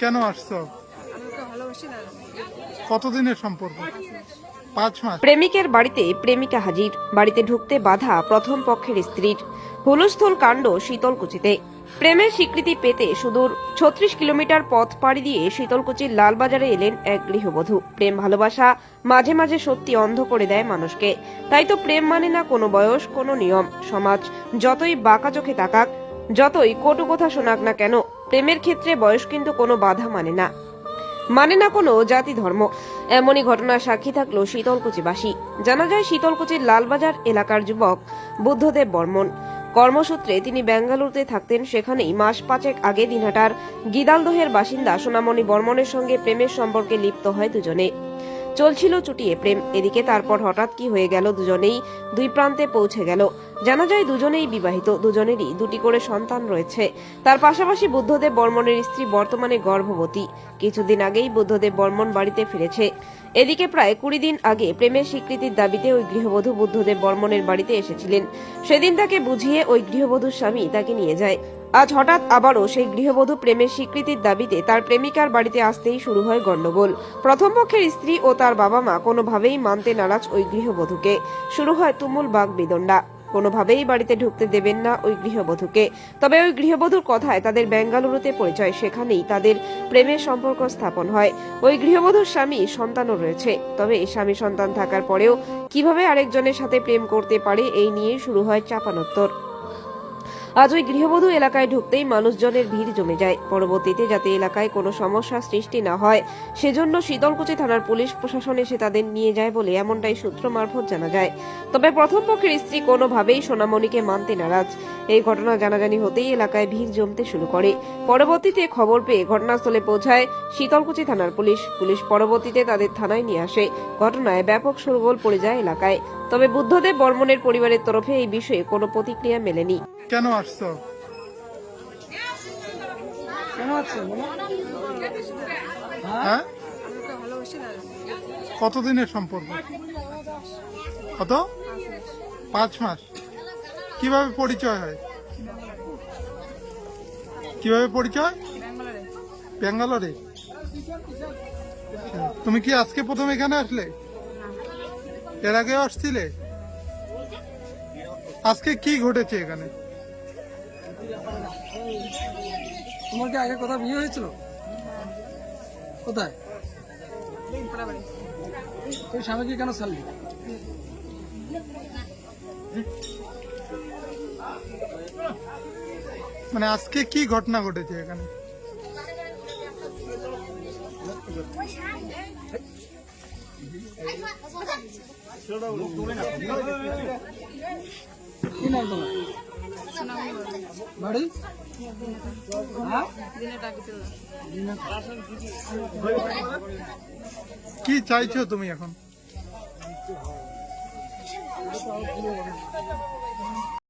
কেন আসছো? কতদিনের সম্পর্ক? প্রেমিকের বাড়িতে প্রেমিকা হাজির। বাড়িতে ঢুকতে বাধা প্রথম পক্ষের স্ত্রীর। হুলস্থুল কাণ্ড শীতলকুচিতে। প্রেমের স্বীকৃতি পেতে সুদূর ছত্রিশ কিলোমিটার পথ পাড়ি দিয়ে শীতলকুচির লালবাজারে এলেন এক গৃহবধূ। প্রেম ভালোবাসা মাঝে মাঝে সত্যি অন্ধ করে দেয় মানুষকে। তাই তো প্রেম মানে না কোনো বয়স, কোনো নিয়ম। সমাজ যতই বাঁকা চোখে তাকাক যতই কটু কথা শোনাক না কেন, প্রেমের ক্ষেত্রে বয়স কিন্তু কোনো বাধা মানে না। মানে না কোনো জাতি ধর্ম। এমনই ঘটনার সাক্ষী থাকল শীতলকুচিবাসী জানা যায় শীতলকুচির লালবাজার এলাকার যুবক বুদ্ধদেব বর্মন। কর্মসূত্রে তিনি বেঙ্গালুরুতে থাকতেন, সেখানেই মাস পাঁচেক আগে দিনহাটার গিদালদহের বাসিন্দা সোনামণি বর্মনের সঙ্গে প্রেমের সম্পর্কে লিপ্ত হয় দুজনে। চলছিল চুটিয়ে প্রেম। এদিকে তারপর হঠাৎ কি হয়ে গেল দুজনেই দুই প্রান্তে পৌঁছে গেল। জানা যায় দুজনেই বিবাহিত, দুজনেরই দুটি করে সন্তান রয়েছে। তার পাশাপাশি বুদ্ধদেব বর্মনের স্ত্রী বর্তমানে গর্ভবতী। কিছুদিন আগেই বুদ্ধদেব বর্মন বাড়িতে ফিরেছে। এদিকে প্রায় কুড়ি দিন আগে প্রেমের স্বীকৃতির দাবিতে ওই গৃহবধূ বুদ্ধদেব বর্মনের বাড়িতে এসেছিলেন। সেদিন তাকে বুঝিয়ে ওই গৃহবধূর স্বামী তাকে নিয়ে যায়। আজ হঠাৎ আবারও সেই গৃহবধূ প্রেমের স্বীকৃতির দাবিতে তার প্রেমিকার বাড়িতে আসতেই শুরু হয় গণ্ডগোল। প্রথম পক্ষের স্ত্রী ও তার বাবা মা কোনোভাবেই মানতে নারাজ ওই গৃহবধূকে। শুরু হয় তুমুল বাঘ বিদণ্ডা। কোনোভাবেই বাড়িতে ঢুকতে দেবেন না ওই গৃহবধূকে। তবে ওই গৃহবধূর কথায় তাদের বেঙ্গালুরুতে পরিচয় সেখানেই তাদের প্রেমের সম্পর্ক স্থাপন হয়। ওই গৃহবধূর স্বামী সন্তানও রয়েছে। তবে স্বামী সন্তান থাকার পরেও কীভাবে আরেকজনের সাথে প্রেম করতে পারে এই নিয়ে শুরু হয় চাপানোত্তর। আজ ওই গৃহবধূ এলাকায় ঢুকতেই মানুষজনের ভিড় জমে যায়। পরবর্তীতে যাতে এলাকায় কোনো সমস্যা সৃষ্টি না হয়, সেজন্য শীতলকুচি থানার পুলিশ প্রশাসন এসে তাদের নিয়ে যায় বলে এমনটাই সূত্র মারফত জানা যায়। তবে প্রথম পক্ষের স্ত্রী কোনোভাবেই সোনামণিকে মানতে নারাজ। এই ঘটনা জানাজানি হতেই এলাকায় ভিড় জমতে শুরু করে। পরবর্তীতে খবর পেয়ে ঘটনাস্থলে পৌঁছায় শীতলকুচি থানার পুলিশ। পুলিশ পরবর্তীতে তাদের থানায় নিয়ে আসে। ঘটনায় ব্যাপক শোরগোল পড়ে যায় এলাকায়। তবে বুদ্ধদেব বর্মনের পরিবারের তরফে এই বিষয়ে কোনো প্রতিক্রিয়া মেলেনি। কেন আসছো? কেন হ্যাঁ? কতদিনের সম্পর্ক? কত? পাঁচ মাস। কীভাবে পরিচয় হয়? কীভাবে পরিচয়? ব্যাঙ্গালোরে? তুমি কি আজকে প্রথম এখানে আসলে? এর আগে আসছিলে? আজকে কি ঘটেছে এখানে? তোমার কি আগে কোথাও বিয়ে হয়েছিল? কোথায়? তুই স্বামীকে কেন ছাড়লি? মানে আজকে কি ঘটনা ঘটেছে এখানে? কি চাইছো তুমি এখন?